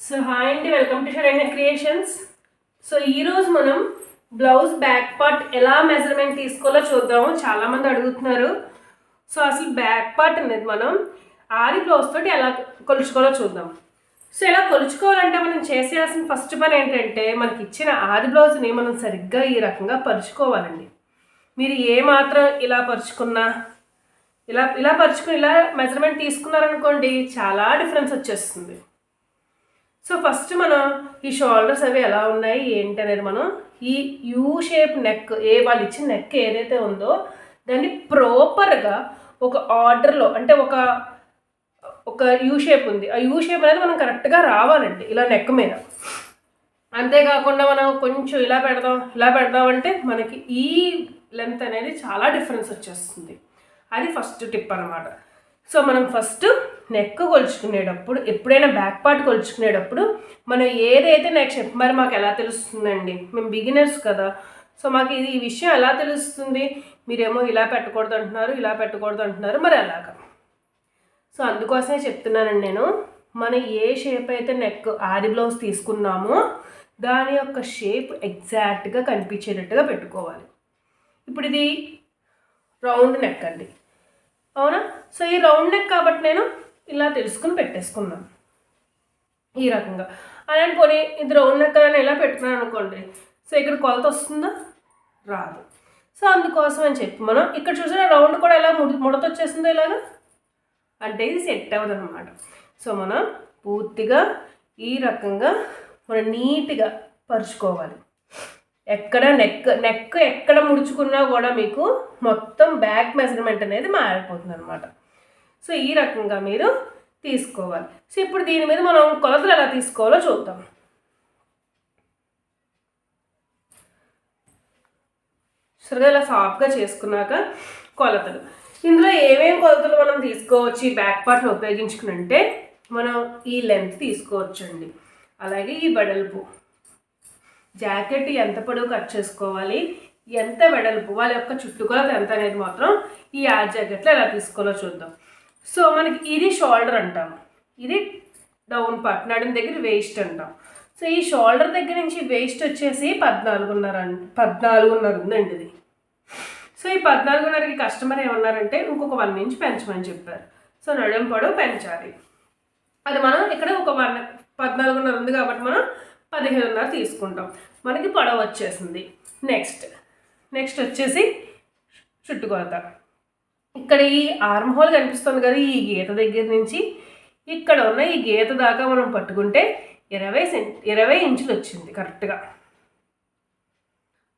So hi అండి welcome to Sharaina creations so ఈరోజు మనం బ్లౌజ్ బ్యాక్ పార్ట్ ఎలా మెజర్మెంట్ తీసుకోవాలో చూద్దాము. చాలామంది అడుగుతున్నారు. సో అసలు బ్యాక్ పార్ట్ అనేది మనం ఆరి బ్లౌజ్ తోటి ఎలా కొలుచుకోవాలో చూద్దాం. సో ఇలా కొలుచుకోవాలంటే మనం చేసేయాల్సిన ఫస్ట్ పని ఏంటంటే మనకి ఇచ్చిన ఆది బ్లౌజ్ని మనం సరిగ్గా ఈ రకంగా పరుచుకోవాలండి. మీరు ఏ మాత్రం ఇలా పరుచుకున్నా ఇలా ఇలా పరుచుకుని ఇలా మెజర్మెంట్ తీసుకున్నారనుకోండి చాలా డిఫరెన్స్ వచ్చేస్తుంది. సో ఫస్ట్ మనం ఈ షోల్డర్స్ అవి ఎలా ఉన్నాయి ఏంటి అనేది మనం ఈ యూ షేప్ నెక్ ఏ వాళ్ళు ఇచ్చిన నెక్ ఏదైతే ఉందో దాన్ని ప్రాపర్గా ఒక ఆర్డర్లో అంటే ఒక ఒక యూ షేప్ ఉంది. ఆ యూ షేప్ అనేది మనం కరెక్ట్గా రావాలండి ఇలా నెక్ మీద. అంతేకాకుండా మనం కొంచెం ఇలా పెడదాం ఇలా పెడదాం అంటే మనకి ఈ లెంత్ అనేది చాలా డిఫరెన్స్ వచ్చేస్తుంది. అది ఫస్ట్ టిప్ అనమాట సో మనం ఫస్ట్ నెక్ కొలుచుకునేటప్పుడు ఎప్పుడైనా బ్యాక్ పార్ట్ కొలుచుకునేటప్పుడు మనం ఏదైతే నెక్ షేప్ మరి మాకు ఎలా తెలుస్తుందండి? మేము బిగినర్స్ కదా. సో మాకు ఇది ఈ విషయం ఎలా తెలుస్తుంది? మీరేమో ఇలా పెట్టకూడదు అంటున్నారు ఇలా పెట్టకూడదు అంటున్నారు మరి అలాగా. సో అందుకోసమే చెప్తున్నానండి నేను. మనం ఏ షేప్ అయితే నెక్ ఆది బ్లౌజ్ తీసుకున్నామో దాని యొక్క షేప్ ఎగ్జాక్ట్గా కనిపించేటట్టుగా పెట్టుకోవాలి. ఇప్పుడు ఇది రౌండ్ నెక్ అండి. అవునా? సో ఈ రౌండ్ నెక్ కాబట్టి నేను ఇలా తెలుసుకుని పెట్టేసుకుందాం ఈ రకంగా. అలాంటి పోనీ ఇది రౌండ్ నెక్ ఎలా ఇలా పెట్టుకున్నాను అనుకోండి. సో ఇక్కడ కొలత వస్తుందా? రాదు. సో అందుకోసం అని చెప్పి మనం ఇక్కడ చూసిన రౌండ్ కూడా ఎలా ముడి ముడత వచ్చేస్తుందో ఇలాగా? అంటే ఇది సెట్ అవ్వదు అనమాట సో మనం పూర్తిగా ఈ రకంగా మనం నీట్గా పరుచుకోవాలి. ఎక్కడ నెక్ నెక్ ఎక్కడ ముడుచుకున్నా కూడా మీకు మొత్తం బ్యాక్ మెజర్మెంట్ అనేది మారిపోతుంది అనమాట సో ఈ రకంగా మీరు తీసుకోవాలి. సో ఇప్పుడు దీని మీద మనం కొలతలు ఎలా తీసుకోవాలో చూద్దాం. సరిగా ఇలా సాఫ్ట్గా చేసుకున్నాక కొలతలు. ఇందులో ఏమేం కొలతలు మనం తీసుకోవచ్చు? ఈ బ్యాక్ పార్ట్ని ఉపయోగించుకునంటే మనం ఈ లెంత్ తీసుకోవచ్చు అండి అలాగే ఈ వెడల్పు. జాకెట్ ఎంత పొడవు కట్ చేసుకోవాలి? ఎంత వెడల్పు? వాళ్ళ యొక్క చుట్టుకొలత ఎంత అనేది మాత్రం ఈ ఆ జాకెట్లో ఎలా తీసుకోవాలో చూద్దాం. సో మనకి ఇది షోల్డర్ అంటాం. ఇది డౌన్ పార్ట్ నడుం దగ్గర వేస్ట్ అంటాం. సో ఈ షోల్డర్ దగ్గర నుంచి వేస్ట్ వచ్చేసి పద్నాలుగున్నర పద్నాలుగున్నర ఉందండి ఇది. సో ఈ పద్నాలుగున్నరకి కస్టమర్ ఏమన్నారంటే ఇంకొక వన్ ఇంచ్ పెంచమని చెప్పారు. సో నడుం పొడవు పెంచాలి. అది మనం ఇక్కడ ఒక వన్ పద్నాలుగున్నర ఉంది కాబట్టి మనం పదిహేనున్నర తీసుకుంటాం. మనకి పొడవు వచ్చేసింది. నెక్స్ట్ నెక్స్ట్ వచ్చేసి చుట్టుకొలత. ఇక్కడ ఈ ఆర్మ్ హోల్ కనిపిస్తుంది కదా ఈ గీత దగ్గర నుంచి ఇక్కడ ఉన్న ఈ గీత దాకా మనం పట్టుకుంటే ఇరవై సెంట్ ఇరవై ఇంచులు వచ్చింది కరెక్ట్గా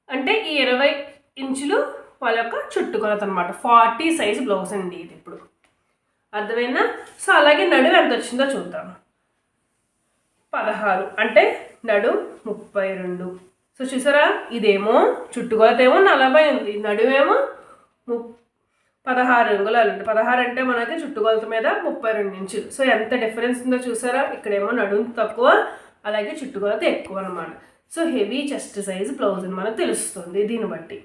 అంటే ఈ ఇరవై ఇంచులు వాళ్ళ యొక్క చుట్టుకొలత అనమాట ఫార్టీ సైజ్ బ్లౌజ్ అండి ఇది ఇప్పుడు. అర్థమైనా సో అలాగే నడుము ఎంత వచ్చిందో చూద్దాం. పదహారు అంటే నడు ముప్పై రెండు. సో చూసారా? ఇదేమో చుట్టుకొలత ఏమో నలభై ఉంది నడుమేమో ము పదహారు అంగుళాలు అండి పదహారు అంటే మనకి చుట్టుకొలత మీద ముప్పై రెండు ఇంచులు. సో ఎంత డిఫరెన్స్ ఉందో చూసారా? ఇక్కడేమో నడుము తక్కువ అలాగే చుట్టుకొలత ఎక్కువ అనమాట so heavy chest size blouse అని మనకు తెలుస్తుంది దీన్ని బట్టి.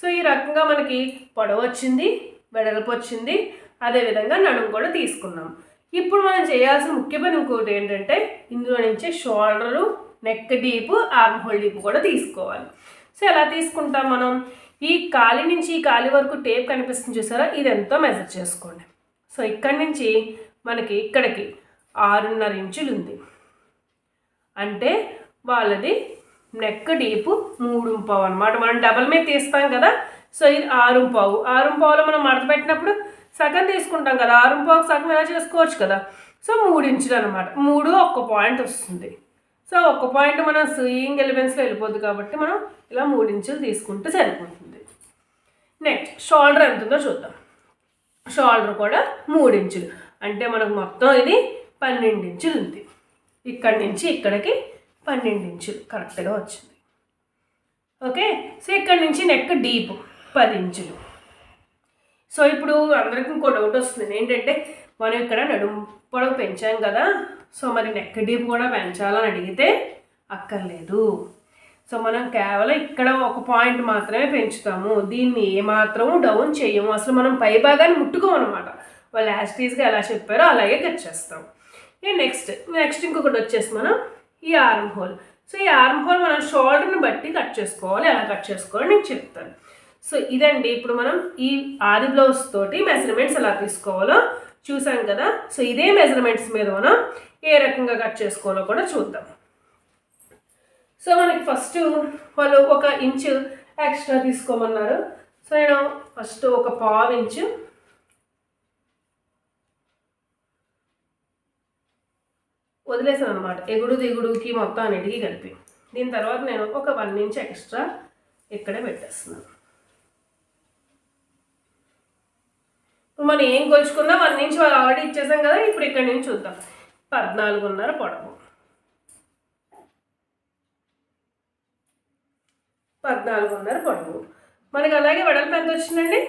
సో ఈ రకంగా మనకి పొడవు వచ్చింది వెడల్పు వచ్చింది అదేవిధంగా నడుము కూడా తీసుకున్నాం. ఇప్పుడు మనం చేయాల్సిన ముఖ్య పని ఇంకోటి ఏంటంటే ఇందులో నుంచి shoulder neck deep arm hole deep కూడా తీసుకోవాలి. సో ఎలా తీసుకుంటాం మనం? ఈ కాలి నుంచి ఈ కాలి వరకు టేప్ కనిపిస్తుంది చూసారా? ఇది ఎంతో మెజర్ చేసుకోండి. సో ఇక్కడి నుంచి మనకి ఇక్కడికి ఆరున్నర ఇంచులు ఉంది అంటే వాళ్ళది నెక్ డీప్ మూడు పావు అనమాట మనం డబల్ మీద తీస్తాం కదా? సో ఇది ఆరు పావు. ఆరు పావులో మనం మడత పెట్టినప్పుడు సగం తీసుకుంటాం కదా? ఆరు పావుకి సగం ఎలా చేసుకోవచ్చు కదా? సో మూడు ఇంచులు అనమాట మూడు ఒక్క పాయింట్ వస్తుంది. సో ఒక్క పాయింట్ మనం స్వింగ్ ఎలిమెంట్స్లో వెళ్ళిపోద్ది కాబట్టి మనం ఇలా మూడు ఇంచులు తీసుకుంటే సరిపోతుంది. నెక్స్ట్ షోల్డర్ ఎంత ఉందో చూద్దాం. షోల్డర్ కూడా మూడు ఇంచులు. అంటే మనకు మొత్తం ఇది పన్నెండు ఇంచులు ఉంది. ఇక్కడి నుంచి ఇక్కడికి పన్నెండు ఇంచులు. కరెక్ట్గా వచ్చింది. ఓకే సో ఇక్కడ నుంచి నెక్ డీప్ పది ఇంచులు. సో ఇప్పుడు అందరికీ ఇంకో డౌట్ వస్తుంది. ఏంటంటే మనం ఇక్కడ నడుము పొడవు పెంచాం కదా. సో మరి నెక్ డీప్ కూడా పెంచాలని అడిగితే అక్కర్లేదు. సో మనం కేవలం ఇక్కడ ఒక పాయింట్ మాత్రమే పెంచుతాము. దీన్ని ఏమాత్రం డౌన్ చేయము. అసలు మనం పై భాగాన్ని ముట్టుకోమన్నమాట. వాళ్ళు యాస్టీస్గా ఎలా చెప్పారో అలాగే కట్ చేస్తాం. ఇక నెక్స్ట్ నెక్స్ట్ ఇంకొకటి వచ్చేసి మనం ఈ ఆర్మ్ హోల్ సో ఈ ఆర్మ్ హోల్ మనం షోల్డర్ని బట్టి కట్ చేసుకోవాలి. ఎలా కట్ చేసుకోవాలి నేను చెప్తాను. సో ఇదండి ఇప్పుడు మనం ఈ ఆది బ్లౌజ్ తోటి మెజర్మెంట్స్ ఎలా తీసుకోవాలో చూసాం కదా. సో ఇదే మెజర్మెంట్స్ మీద మనం ఏ రకంగా కట్ చేసుకోవాలో కూడా చూద్దాం. సో మనకి ఫస్ట్ వాళ్ళు ఒక ఇంచు ఎక్స్ట్రా తీసుకోమన్నారు. సో నేను ఫస్ట్ ఒక పావు ఇంచు వదిలేసాను అనమాట ఎగుడు దిగుడుకి మొత్తం అన్నిటికీ కలిపి. దీని తర్వాత నేను ఒక వన్ ఇంచ్ ఎక్స్ట్రా ఇక్కడే పెట్టేస్తున్నాను. ఇప్పుడు మనం ఏం కొలుచుకున్నా వన్ ఇంచ్ వాళ్ళు ఆల్రెడీ ఇచ్చేసాం కదా ఇప్పుడు ఇక్కడ నుంచి చూద్దాం. పద్నాలుగున్నర పొడవు. పద్నాలుగున్నర పొడవు మనకి అలాగే వెడల్పు ఎంత వచ్చిందండి?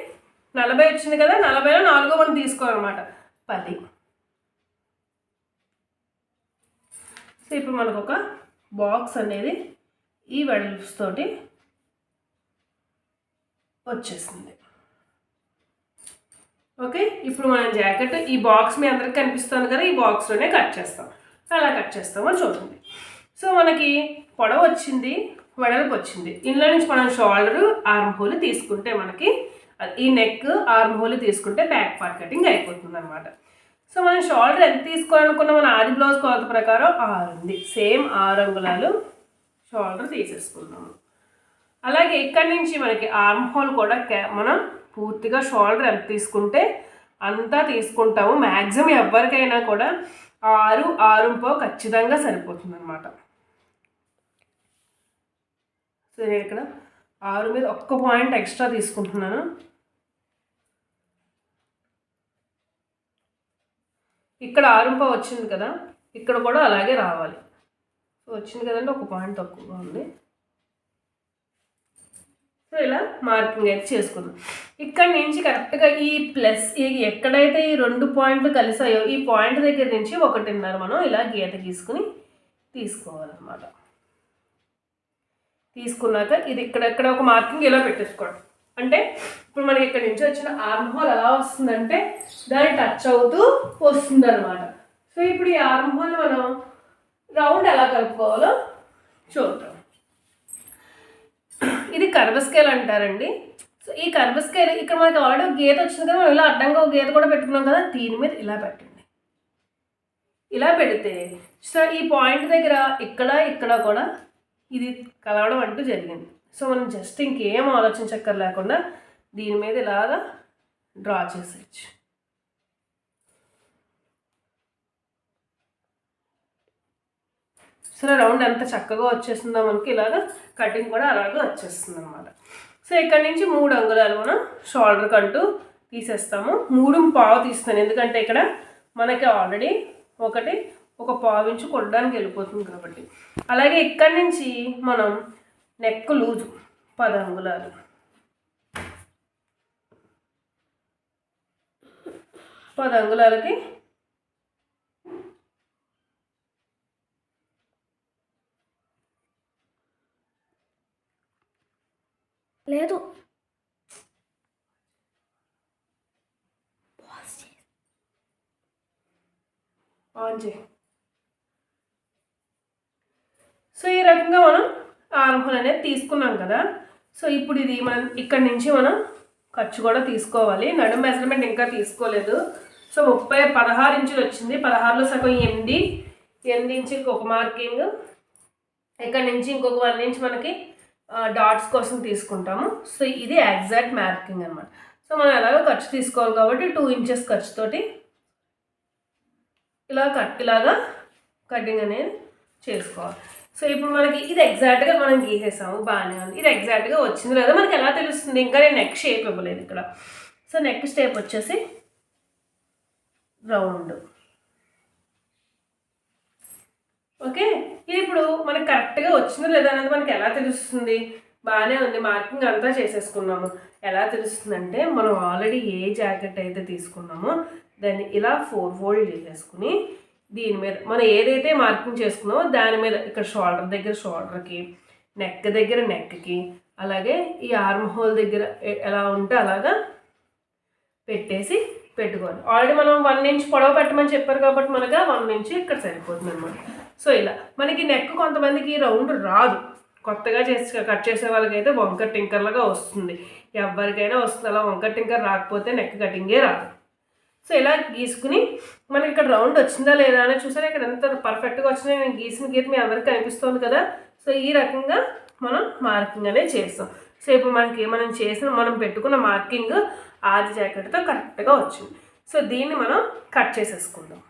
నలభై వచ్చింది కదా నలభైలో నాలుగో మనం తీసుకోవాలన్నమాట. పది. సో ఇప్పుడు మనకు ఒక బాక్స్ అనేది ఈ వెడల్ప్స్ తోటి వచ్చేసింది. ఓకే? ఇప్పుడు మనం జాకెట్ ఈ బాక్స్ మీ అందరికి కనిపిస్తుంది కదా ఈ బాక్స్లోనే కట్ చేస్తాం. అలా కట్ చేస్తామో చూడండి. సో మనకి పొడవ వచ్చింది వెడల్పు వచ్చింది ఇందులో నుంచి మనం షోల్డర్ ఆర్మ్ హోల్ తీసుకుంటే మనకి ఈ నెక్ ఆర్మ్ హోల్ తీసుకుంటే బ్యాక్ పార్ట్ కటింగ్ అయిపోతుంది అనమాట సో మనం షోల్డర్ ఎంత తీసుకోవాలనుకున్న మన ఆది బ్లౌజ్ కొలత ప్రకారం ఆరు ఉంది. సేమ్ ఆరు అంగుళాలు షోల్డర్ తీసేసుకున్నాము అలాగే ఇక్కడి నుంచి మనకి ఆర్మ్ హోల్ కూడా మనం పూర్తిగా షోల్డర్ ఎంత తీసుకుంటే అంతా తీసుకుంటాము. మ్యాక్సిమం ఎవరికైనా కూడా ఆరు ఆరుంపో ఖచ్చితంగా సరిపోతుంది అనమాట సో నేను ఇక్కడ ఆరు మీద ఒక్క పాయింట్ ఎక్స్ట్రా తీసుకుంటున్నాను. ఇక్కడ ఆరుంప వచ్చింది కదా ఇక్కడ కూడా అలాగే రావాలి. సో వచ్చింది కదండి ఒక పాయింట్ తక్కువగా ఉంది. సో ఇలా మార్కింగ్ అయితే చేసుకుందాం. ఇక్కడ నుంచి కరెక్ట్గా ఈ ప్లస్ ఈ ఎక్కడైతే ఈ రెండు పాయింట్లు కలిసాయో ఈ పాయింట్ దగ్గర నుంచి ఒకటిన్నర మనం ఇలా గీత గీసుకుని తీసుకోవాలన్నమాట. తీసుకున్నాక ఇది ఇక్కడెక్కడ ఒక మార్కింగ్ ఇలా పెట్టేసుకోండి? అంటే ఇప్పుడు మనకి ఇక్కడ నుంచి వచ్చిన ఆర్మ్ హోల్ ఎలా వస్తుందంటే దాన్ని టచ్ అవుతూ వస్తుంది అనమాట సో ఇప్పుడు ఈ ఆర్మ్ హోల్ మనం రౌండ్ ఎలా కలుపుకోవాలో చూద్దాం. ఇది కర్వ్ స్కేల్ అంటారండి. సో ఈ కర్వ్ స్కేల్ ఇక్కడ మనకి ఆల్రెడీ ఒక గీత వచ్చింది కదా మనం ఇలా అడ్డంగా ఒక గీత కూడా పెట్టుకున్నాం కదా దీని మీద ఇలా పెట్టండి. ఇలా పెడితే సో ఈ పాయింట్ దగ్గర ఇక్కడ ఇక్కడ కూడా ఇది కలవడం అంటూ జరిగింది. సో మనం జస్ట్ ఇంకేం ఆలోచించక్కర్ లేకుండా దీని మీద ఇలాగా డ్రా చేసేయచ్చు. సో రౌండ్ ఎంత చక్కగా వచ్చేస్తుందో మనకి ఇలాగ కటింగ్ కూడా అలాగే వచ్చేస్తుంది అనమాట సో ఇక్కడ నుంచి మూడు అంగుళాలు మనం షోల్డర్ కంటూ తీసేస్తాము. మూడు పావు తీస్తాను ఎందుకంటే ఇక్కడ మనకి ఆల్రెడీ ఒకటి ఒక పావు ఇంచు కొట్టడానికి వెళ్ళిపోతుంది కాబట్టి. అలాగే ఇక్కడి నుంచి మనం నెక్ లూజు పది అంగుళాలు. పది అంగుళాలకి లేదు. ఆన్ చేయి. సో ఈ రకంగా మనం ఆరంభం అనేది తీసుకున్నాం కదా. సో ఇప్పుడు ఇది మనం ఇక్కడి నుంచి మనం ఖర్చు కూడా తీసుకోవాలి. నడుం మెజర్మెంట్ ఇంకా తీసుకోలేదు. సో ముప్పై పదహారు ఇంచులు వచ్చింది. పదహారులో సగం ఎనిమిది ఎనిమిది ఇంచులకి ఒక మార్కింగ్ ఇక్కడ నుంచి ఇంకొక వన్ ఇంచ్ మనకి డాట్స్ కోసం తీసుకుంటాము. సో ఇది ఎగ్జాక్ట్ మార్కింగ్ అనమాట సో మనం ఎలాగో ఖర్చు తీసుకోవాలి కాబట్టి టూ ఇంచెస్ ఖర్చుతోటి ఇలా కట్ ఇలాగా కటింగ్ అనేది చేసుకోవాలి. సో ఇప్పుడు మనకి ఇది ఎగ్జాక్ట్గా మనం గీసేసాము బాగానే ఉంది. ఇది ఎగ్జాక్ట్గా వచ్చింది లేదా మనకి ఎలా తెలుస్తుంది? ఇంకా నేను నెక్ షేప్ ఇవ్వలేదు ఇక్కడ. సో నెక్ స్టేప్ వచ్చేసి రౌండ్ ఓకే ఇది ఇప్పుడు మనకి కరెక్ట్గా వచ్చిందో లేదా అనేది మనకి ఎలా తెలుస్తుంది? బాగానే ఉంది. మార్కింగ్ అంతా చేసేసుకున్నాము. ఎలా తెలుస్తుందంటే మనం ఆల్రెడీ ఏ జాకెట్ అయితే తీసుకున్నామో దాన్ని ఇలా ఫోర్ ఫోల్డ్ చేసేసుకుని దీని మీద మనం ఏదైతే మార్కింగ్ చేసుకున్నామో దాని మీద ఇక్కడ షోల్డర్ దగ్గర షోల్డర్కి నెక్ దగ్గర నెక్కి అలాగే ఈ ఆర్మ్ హోల్ దగ్గర ఎలా ఉంటే అలాగా పెట్టేసి పెట్టుకోవాలి. ఆల్రెడీ మనం వన్ ఇంచ్ పొడవ పెట్టమని చెప్పారు కాబట్టి మనకు వన్ ఇంచ్ ఇక్కడ సరిపోతుంది అనమాట సో ఇలా మనకి నెక్ కొంతమందికి రౌండ్ రాదు. కొత్తగా చేసి కట్ చేసే వాళ్ళకైతే వంకర్ టింకర్లుగా వస్తుంది. ఎవరికైనా వస్తుంది. అలా వంకర్ టింకర్ రాకపోతే నెక్ కటింగే రాదు. సో ఇలా గీసుకుని మనకి ఇక్కడ రౌండ్ వచ్చిందా లేదా అని చూసారా? ఇక్కడ ఎంత పర్ఫెక్ట్గా వచ్చినా నేను గీసిన గీత మీ అందరికీ కనిపిస్తుంది కదా? సో ఈ రకంగా మనం మార్కింగ్ అనేది చేస్తాం. సో ఇప్పుడు మనకి మనం చేసిన మనం పెట్టుకున్న మార్కింగ్ ఆది జాకెట్తో కరెక్ట్గా వచ్చింది. సో దీన్ని మనం కట్ చేసేసుకుందాం.